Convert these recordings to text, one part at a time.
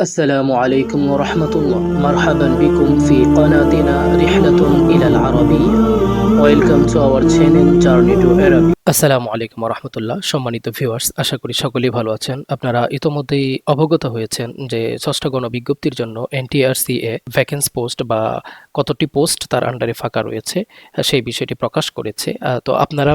السلام عليكم ورحمة الله. مرحبا بكم في قناتنا رحلة إلى العربية. আসসালামু আলাইকুম রহমতুল্লাহ সম্মানিত ভিউয়ার্স আশা করি সকলেই ভালো আছেন। আপনারা ইতোমধ্যেই অবগত হয়েছেন যে ষষ্ঠ গণ বিজ্ঞপ্তির জন্য এনটিআরসিএ ভ্যাকেন্স পোস্ট বা কতটি পোস্ট তার আন্ডারে ফাঁকা রয়েছে সেই বিষয়টি প্রকাশ করেছে। তো আপনারা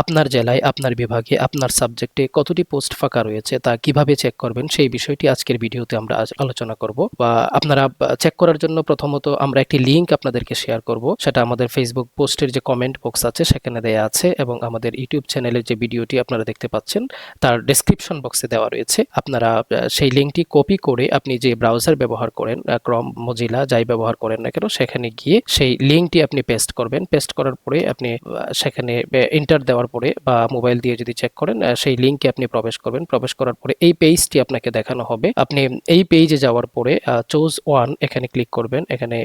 আপনার জেলায়, আপনার বিভাগে, আপনার সাবজেক্টে কতটি পোস্ট ফাঁকা রয়েছে তা কীভাবে চেক করবেন সেই বিষয়টি আজকের ভিডিওতে আমরা আলোচনা করব। বা আপনারা চেক করার জন্য প্রথমত আমরা একটি লিংক আপনাদেরকে শেয়ার করব। সেটা আমাদের ফেসবুক পোস্টের যে কমেন্ট বক্স আছে, সেখানে দেয়া আছে এবং আমাদের ইউটিউব চ্যানেলের যে ভিডিওটি আপনারা দেখতে পাচ্ছেন, তার ডেসক্রিপশন বক্সে দেওয়া রয়েছে। আপনারা সেই লিঙ্কটি কপি করে আপনি যে ব্রাউজার ব্যবহার করেন ক্রম মজিলা যাই ব্যবহার করেন না কেন, সেখানে গিয়ে সেই লিঙ্কটি আপনি পেস্ট করবেন। পেস্ট করার পরে আপনি সেখানে ইন্টার দেওয়ার পরে বা মোবাইল দিয়ে যদি চেক করেন সেই লিঙ্কে আপনি প্রবেশ করবেন। প্রবেশ করার পরে এই পেজটি আপনাকে দেখানো হবে। আপনি এই পেজে যাওয়ার পরে চোজ ওয়ান এখানে ক্লিক করবেন। এখানে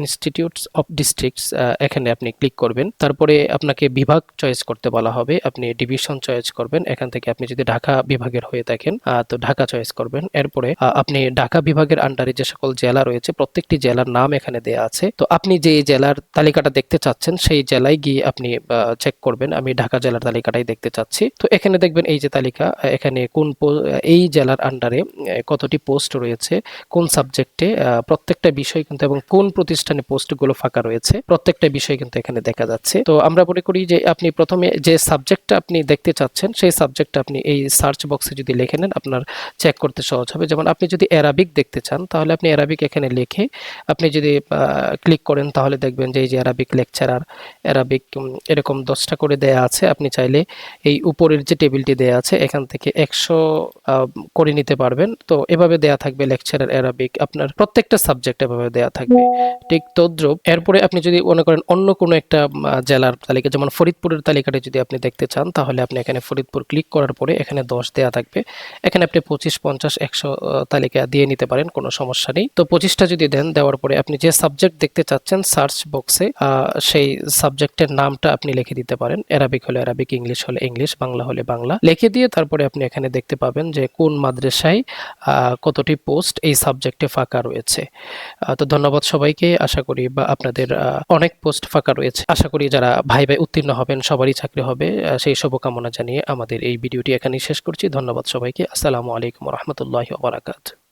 ইনস্টিটিউটস অফ ডিস্ট্রিক্টস এখানে আপনি ক্লিক করবেন। তারপরে আপনাকে বিভাগ চয়েস করতে বলা হবে। আপনি ডিভিশন চয়েস করবেন। এখান থেকে আপনি যদি ঢাকা বিভাগের হয়ে থাকেন তো ঢাকা চয়েস করবেন। এরপরে আপনি ঢাকা বিভাগের আন্ডারে যে সকল জেলা রয়েছে, প্রত্যেকটি জেলার নাম এখানে দেয়া আছে। তো আপনি যে জেলার তালিকাটা দেখতে চাচ্ছেন, সেই জেলায় গিয়ে আপনি চেক করবেন। আমি ঢাকা জেলার তালিকাটাই দেখতে চাচ্ছি। তো এখানে দেখবেন এই যে তালিকা এখানে কোন এই জেলার আন্ডারে কতটি পোস্ট রয়েছে, কোন সাবজেক্টে প্রত্যেকটা বিষয় কিন্তু এবং কোন প্রতিষ্ঠানে পোস্টগুলো ফাঁকা রয়েছে, প্রত্যেকটা বিষয় কিন্তু এখানে দেখা যাচ্ছে। তো আমরা মনে করি যে আপনি প্রথমে যে সাবজেক্টটা আপনি দেখতে চাচ্ছেন, সেই সাবজেক্টটা আপনি এই সার্চ বক্সে যদি লিখে নেন, আপনার চেক করতে সহজ হবে। যেমন আপনি যদি অ্যারাবিক দেখতে চান, তাহলে আপনি অ্যারাবিক এখানে লিখে আপনি যদি ক্লিক করেন, তাহলে দেখবেন যে এই যে অ্যারাবিক লেকচারার অ্যারাবিক এরকম দশটা করে দেয়া আছে। আপনি চাইলে এই উপরের যে টেবিলটি দেয়া আছে, এখান থেকে একশো করে নিতে পারবেন। তো এভাবে দেয়া থাকবে লেকচারার অ্যারাবিক আপনার প্রত্যেকটা সাবজেক্ট এভাবে দেয়া থাকবে। ঠিক তদ্রুপ। এরপরে আপনি যদি মনে করেন অন্য কোনো একটা জেলার তালিকা, যেমন ফরিদপুরের তালিকাটা যদি আপনি দেখতে চান, তাহলে আপনি এখানে ফরিদপুর ক্লিক করার পরে এখানে দশ দেয়া থাকবে। এখানে আপনি পঁচিশ, পঞ্চাশ, একশো তালিকা দিয়ে নিতে পারেন, কোনো সমস্যা নেই। তো পঁচিশটা যদি দেন, দেওয়ার পরে আপনি যে সাবজেক্ট দেখতে চাচ্ছেন, সার্চ বক্সে সেই সাবজেক্টের নামটা আপনি লিখে দিতে পারেন। অ্যারাবিক হলে অ্যারাবিক, ইংলিশ হলে ইংলিশ, বাংলা হলে বাংলা। লিখে দিয়ে তারপরে আপনি এখানে দেখতে পাবেন যে কোন মাদ্রাসায় কতটি পোস্ট এই সাবজেক্টে ফাঁকা রয়েছে। তো ধন্যবাদ সবাইকে। আশা করি বা আপনাদের অনেক পোস্ট ফাঁকা রয়েছে। আশা করি যারা ভাই ভাই উত্তীর্ণ হবেন, সবারই চাকরি হবে। সেই শুভকামনা জানিয়ে আমাদের এই ভিডিওটি এখানেই শেষ করছি। ধন্যবাদ সবাইকে। আসসালামু আলাইকুম রহমতুল্লাহ বারাকাত